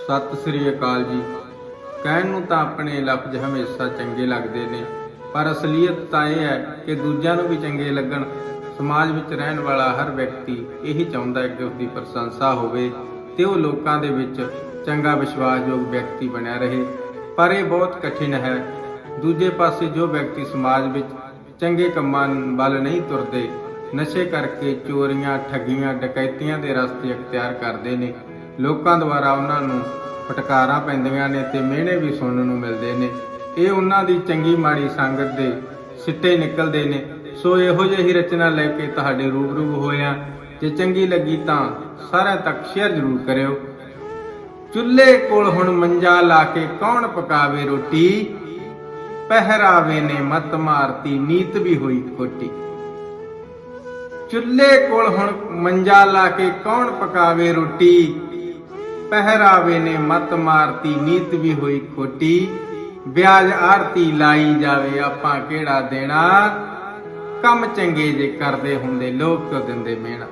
ਸਤਿ ਸ੍ਰੀ ਅਕਾਲ ਜੀ। ਕਹਿਣ ਨੂੰ ਤਾਂ ਆਪਣੇ ਲਫ਼ਜ਼ ਹਮੇਸ਼ਾ ਚੰਗੇ ਲੱਗਦੇ ਨੇ, ਪਰ ਅਸਲੀਅਤ ਤਾਂ ਇਹ ਹੈ ਕਿ ਦੂਜਿਆਂ ਨੂੰ ਵੀ ਚੰਗੇ ਲੱਗਣ। ਸਮਾਜ ਵਿੱਚ ਰਹਿਣ ਵਾਲਾ ਹਰ ਵਿਅਕਤੀ ਇਹੀ ਚਾਹੁੰਦਾ ਹੈ ਕਿ ਉਸ ਦੀ ਪ੍ਰਸ਼ੰਸਾ ਹੋਵੇ ਤੇ ਉਹ ਲੋਕਾਂ ਦੇ ਵਿੱਚ ਚੰਗਾ ਵਿਸ਼ਵਾਸਯੋਗ ਵਿਅਕਤੀ ਬਣਿਆ ਰਹੇ। ਪਰ ਇਹ ਬਹੁਤ ਕਠਿਨ ਹੈ। ਦੂਜੇ ਪਾਸੇ ਜੋ ਵਿਅਕਤੀ ਸਮਾਜ ਵਿੱਚ ਚੰਗੇ ਕੰਮਾਂ ਵੱਲ ਨਹੀਂ ਤੁਰਦੇ, ਨਸ਼ੇ ਕਰਕੇ ਚੋਰੀਆਂ, ਠੱਗੀਆਂ, ਡਕੈਤੀਆਂ ਦੇ ਰਸਤੇ ਅਖਤਿਆਰ ਕਰਦੇ ਨੇ ਲੋਕਾਂ ਦੁਆਰਾ ਉਹਨਾਂ ਨੂੰ ਫਟਕਾਰਾਂ ਪੈਂਦੀਆਂ ਨੇ ਤੇ ਮਿਹਣੇ ਵੀ ਸੁਣਨ ਨੂੰ ਮਿਲਦੇ ਨੇ। ਇਹ ਉਹਨਾਂ ਦੀ ਚੰਗੀ ਮਾੜੀ ਸੰਗਤ ਦੇ ਸਿੱਟੇ ਨਿਕਲਦੇ ਨੇ। ਸੋ ਇਹੋ ਜਿਹੀ ਰਚਨਾ ਲੈ ਕੇ ਤੁਹਾਡੇ ਰੂਬਰੂ ਹੋਇਆ। ਜੇ ਚੰਗੀ ਲੱਗੀ ਤਾਂ ਸਾਰਿਆਂ ਤੱਕ ਸ਼ੇਅਰ ਜ਼ਰੂਰ ਕਰਿਓ। ਚੁੱਲ੍ਹੇ ਕੋਲ ਹੁਣ ਮੰਜਾ ਲਾ ਕੇ ਕੌਣ ਪਕਾਵੇ ਰੋਟੀ? ਪਹਿਰਾਵੇ ਨੇ ਮਤ ਮਾਰਤੀ, ਨੀਤ ਵੀ ਹੋਈ ਖੋਟੀ ਚੁੱਲ੍ਹੇ ਕੋਲ ਹੁਣ ਮੰਜਾ ਲਾ ਕੇ ਕੌਣ ਪਕਾਵੇ ਰੋਟੀ? ਪਹਿਰਾਵੇ ਨੇ ਮਤ ਮਾਰਤੀ, ਨੀਤ ਵੀ ਹੋਈ ਖੋਟੀ। ਵਿਆਜ ਆਰਤੀ ਲਾਈ ਜਾਵੇ ਆਪਾਂ ਕਿਹੜਾ ਦੇਣਾ? ਕੰਮ ਚੰਗੇ ਜੇ ਕਰਦੇ ਹੁੰਦੇ ਲੋਕ ਕਿਉਂ ਦਿੰਦੇ ਮਿਹਣਾ?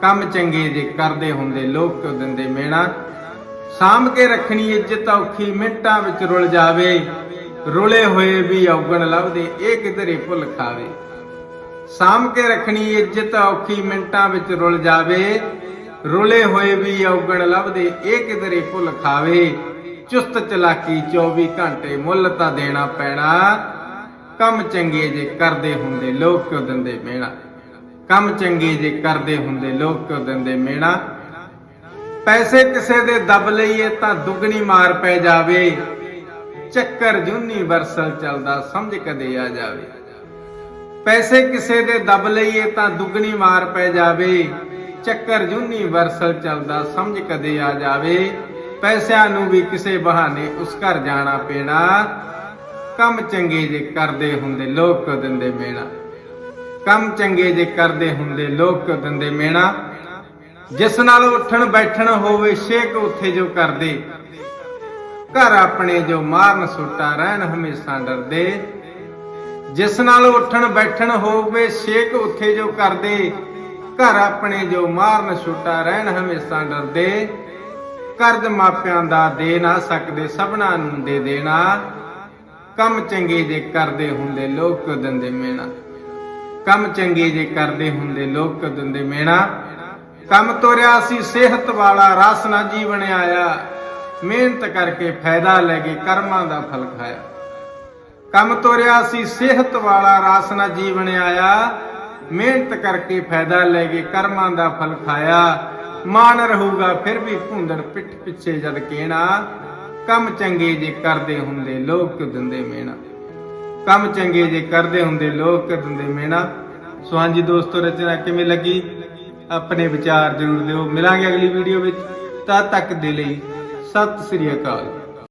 ਕੰਮ ਚੰਗੇ ਜੇ ਕਰਦੇ ਹੁੰਦੇ ਲੋਕ ਕਿਉਂ ਦਿੰਦੇ ਮਿਹਣਾ? ਸਾਂਭ ਕੇ ਰੱਖਣੀ ਇੱਜ਼ਤ ਔਖੀ, ਮਿੰਟਾਂ ਵਿੱਚ ਰੁਲ ਜਾਵੇ। ਰੁਲੇ ਹੋਏ ਵੀ ਔਗਣ ਲੱਭਦੇ, ਇਹ ਕਿਧਰੇ ਭੁੱਲ ਖਾਵੇ। ਸਾਂਭ ਕੇ ਰੱਖਣੀ ਇੱਜ਼ਤ ਔਖੀ, ਮਿੰਟਾਂ ਵਿੱਚ ਰੁਲ ਜਾਵੇ। ਰੁਲੇ ਹੋਏ ਵੀ ਔਗਣ ਲੱਭਦੇ, ਇਹ ਕਿਧਰੇ ਭੁੱਲ ਖਾਵੇ? ਚੁਸਤ ਚਲਾਕੀ 24 ਘੰਟੇ ਮੁੱਲ ਤਾਂ ਦੇਣਾ ਪੈਣਾ। ਕੰਮ ਚੰਗੇ ਜੇ ਕਰਦੇ ਹੁੰਦੇ ਲੋਕ ਕਿਉਂ ਦਿੰਦੇ ਮਿਹਣਾ ਕੰਮ ਚੰਗੇ ਜੇ ਕਰਦੇ ਹੁੰਦੇ ਲੋਕ ਕਿਉਂ ਦਿੰਦੇ ਮਿਹਣਾ ਪੈਸੇ ਕਿਸੇ ਦੇ ਦਬ ਲਈਏ ਤਾਂ ਦੁੱਗਣੀ ਮਾਰ ਪੈ ਜਾਵੇ। ਚੱਕਰ ਯੂਨੀਵਰਸਲ ਚੱਲਦਾ, ਸਮਝ ਕਦੇ ਆ ਜਾਵੇ। ਪੈਸੇ ਕਿਸੇ ਦੇ ਦਬ ਲਈਏ ਤਾਂ ਦੁੱਗਣੀ ਮਾਰ ਪੈ ਜਾਵੇ। ਚੱਕਰ ਯੂਨੀਵਰਸਲ ਚੱਲਦਾ, ਸਮਝ ਕਦੇ ਆ ਜਾਵੇ। ਪੈਸਿਆਂ ਨੂੰ ਵੀ ਕਿਸੇ ਬਹਾਨੇ ਉਸ ਘਰ ਜਾਣਾ ਪੈਣਾ। ਕੰਮ ਚੰਗੇ ਜੇ ਕਰਦੇ ਹੁੰਦੇ, ਲੋਕ ਦਿੰਦੇ ਮੇਣਾ। ਕੰਮ ਚੰਗੇ ਜੇ ਕਰਦੇ ਹੁੰਦੇ, ਲੋਕ ਦਿੰਦੇ ਮੇਣਾ। ਜਿਸ ਨਾਲ ਉੱਠਣ ਬੈਠਣ ਹੋਵੇ ਸ਼ੇਕ ਉੱਥੇ ਜੋ ਕਰਦੇ। ਘਰ ਆਪਣੇ ਜੋ ਮਾਰਨ ਸੁੱਟਾ, ਰਹਿਣ ਹਮੇਸ਼ਾ ਡਰਦੇ। ਜਿਸ ਨਾਲ ਉੱਠਣ ਬੈਠਣ ਹੋਵੇ ਸ਼ੇਕ ਉੱਥੇ ਜੋ ਕਰਦੇ। ਘਰ ਆਪਣੇ ਜੋ ਮਾਰਨ ਛੁੱਟਾ ਰਹਿਣ ਹਮੇਸ਼ਾ ਡਰਦੇ। ਕਰਜ਼ ਮਾਪਿਆਂ ਦਾ ਦੇ ਨਾ ਸਕਦੇ, ਸਭਨਾਂ ਨੂੰ ਦੇ ਦੇਣਾ। ਕੰਮ ਚੰਗੇ ਜੇ ਕਰਦੇ ਹੁੰਦੇ, ਲੋਕ ਕਿਉਂ ਦਿੰਦੇ ਮੇਣਾ ਕੰਮ ਚੰਗੇ ਜੇ ਕਰਦੇ ਹੁੰਦੇ, ਲੋਕ ਕਿਉਂ ਦਿੰਦੇ ਮੇਣਾ ਕੰਮ ਤੋਰਿਆ ਸੀ, ਸਿਹਤ ਵਾਲਾ ਰਸ ਨਾ ਜੀਵਨ ਆਇਆ। ਮਿਹਨਤ ਕਰਕੇ ਫਾਇਦਾ ਲੈ ਕੇ ਕਰਮਾਂ ਦਾ ਫਲ ਖਾਇਆ। ਕੰਮ ਤੋਰਿਆ ਸੀ, ਸਿਹਤ ਵਾਲਾ ਰਸ ਨਾ ਜੀਵਨ ਆਇਆ। ਮਿਹਨਤ ਕਰਕੇ ਫਾਇਦਾ ਲੈ ਕੇ ਕਰਮਾਂ ਦਾ ਫਲ ਖਾਇਆ। ਮਾਨ ਰਹੂਗਾ, ਫਿਰ ਵੀ ਭੁੰਦੜ ਪਿੱਠ ਪਿੱਛੇ ਜਦ ਕਹਿਣਾ, ਕੰਮ ਚੰਗੇ ਜੇ ਕਰਦੇ ਹੁੰਦੇ ਲੋਕ ਕਿਉਂ ਦਿੰਦੇ ਮੇਣਾ ਕੰਮ ਚੰਗੇ ਜੇ ਕਰਦੇ ਹੁੰਦੇ ਲੋਕ ਕਿਉਂ ਦਿੰਦੇ ਮੇਣਾ ਸੋ ਹਾਂਜੀ ਦੋਸਤੋ, ਰਚਨਾ ਕਿਵੇਂ ਲੱਗੀ? ਆਪਣੇ ਵਿਚਾਰ ਜ਼ਰੂਰ ਦਿਓ। ਮਿਲਾਂਗੇ ਅਗਲੀ ਵੀਡੀਓ ਵਿੱਚ। ਤਦ ਤੱਕ ਦੇ ਲਈ ਸਤਿ ਸ੍ਰੀ ਅਕਾਲ।